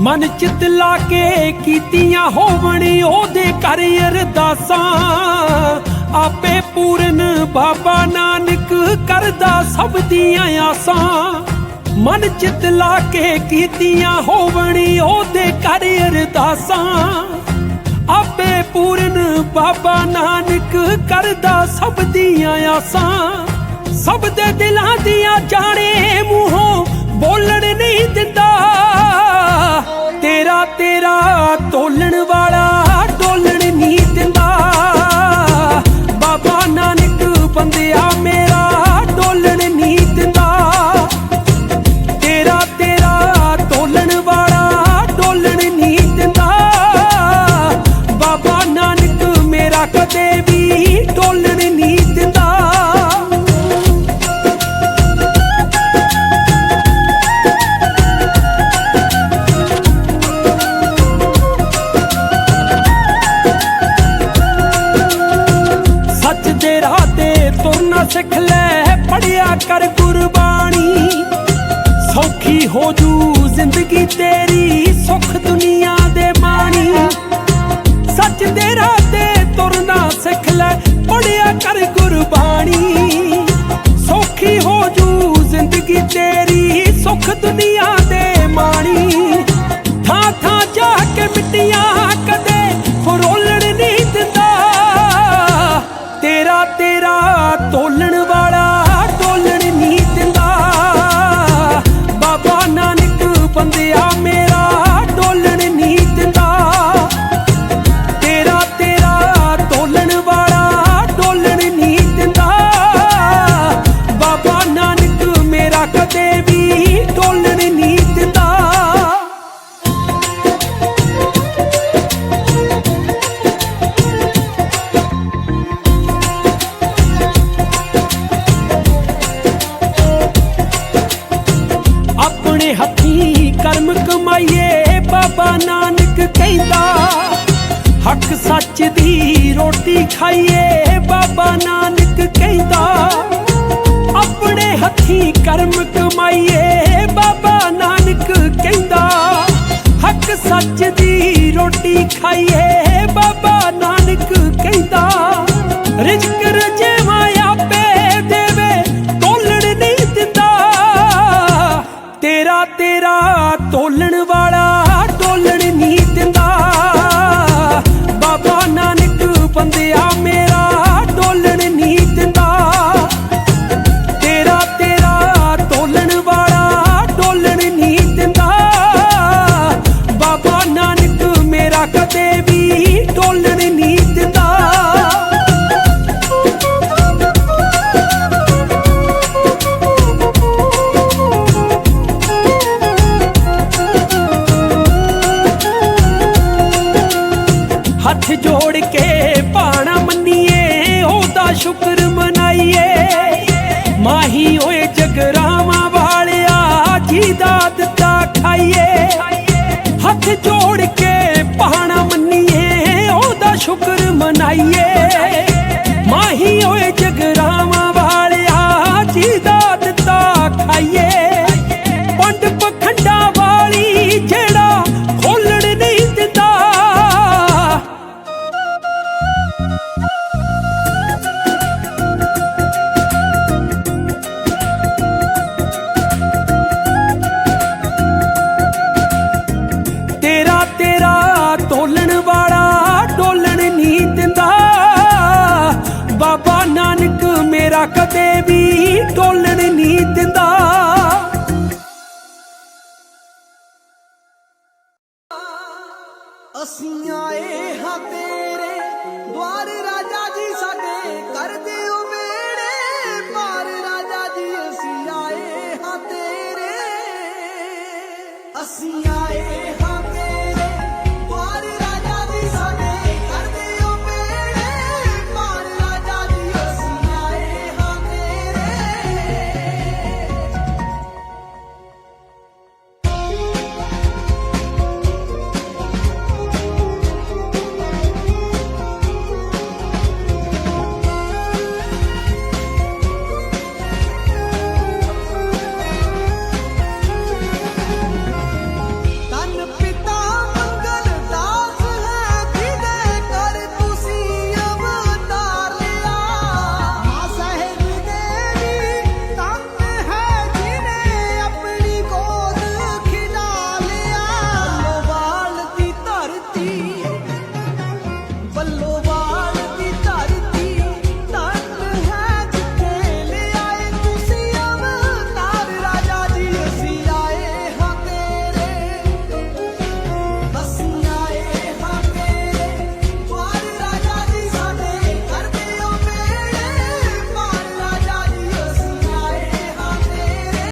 ਮਨ ਚਿਤ ਲਾ ਕੇ ਕੀਤੀਆਂ ਹੋਵਣ ਉਹਦੇ ਘਰ ਅਰਦਾਸਾਂ। ਆਪੇ ਪੂਰਨ ਬਾਬਾ ਨਾਨਕ ਕਰਦਾ ਸਭ ਦੀਆਂ ਆਸਾਂ। ਮਨ ਚਿਤ ਲਾ ਕੇ ਕੀਤੀਆਂ ਹੋਵਣ ਉਹਦੇ ਘਰ ਅਰਦਾਸਾਂ। ਆਪੇ ਪੂਰਨ ਬਾਬਾ ਨਾਨਕ ਕਰਦਾ ਸਭ ਦੀਆਂ ਆਸਾਂ। ਸਭ ਦੇ ਦਿਲਾਂ ਦੀਆਂ ਜਾਣੇ ਮੂੰਹੋਂ ਬੋਲਣ ਨਹੀਂ ਦਿੰਦਾ। ਬੰਦਿਆ ਮੇਰਾ ਡੋਲਣ ਨਹੀਂ ਦਿੰਦਾ ਤੇਰਾ ਤੇਰਾ ਤੋਲਣ ਵਾਲਾ ਡੋਲਣ ਨਹੀਂ ਦਿੰਦਾ ਬਾਬਾ ਨਾਨਕ ਮੇਰਾ ਕਦੇ ਵੀ ਡੋਲਣ ਨਹੀਂ ਦਿੰਦਾ ਸੌਖੀ ਹੋ ਜੂ ਜ਼ਿੰਦਗੀ ਤੇਰੀ, ਸੁਖ ਦੁਨੀਆ ਦੇ ਮਾਣੀ ਸੱਚ ਤੇਰਾ ਤੇ ਤੁਰਨਾ ਸਿੱਖ ਲੈ ਪੜਿਆ ਕਰ ਗੁਰਬਾਣੀ। ਸੌਖੀ ਹੋ ਜੂ ਜ਼ਿੰਦਗੀ ਤੇਰੀ, ਸੁਖ ਦੁਨੀਆ ਦੇ ਮਾਣੀ ਥਾਂ ਥਾਂ ਜਾ ਕੇ ਮਿੱਟੀਆਂ ਕਦੇ ਫਰੋਲਣ ਨਹੀਂ ਦਿੰਦਾ। ਤੇਰਾ ਤੇਰਾ ਤੋਲਣ ਕਰਮ ਕਮਾਈਏ, ਬਾਬਾ ਨਾਨਕ ਕਹਿੰਦਾ। ਹੱਕ ਸੱਚ ਦੀ ਰੋਟੀ ਖਾਈਏ, ਬਾਬਾ ਨਾਨਕ ਕਹਿੰਦਾ। ਆਪਣੇ ਹੱਥੀਂ ਕਰਮ ਕਮਾਈਏ, ਬਾਬਾ ਨਾਨਕ ਕਹਿੰਦਾ। ਹੱਕ ਸੱਚ ਦੀ ਰੋਟੀ ਖਾਈਏ, ਬਾਬਾ ਨਾਨਕ ਕਹਿੰਦਾ। ਰਿਜ਼ਕ ਸ਼ੁਕਰ ਮਨਾਈਏ। ਮਾਹੀ ਓਏ ਜਗਰਾਮ see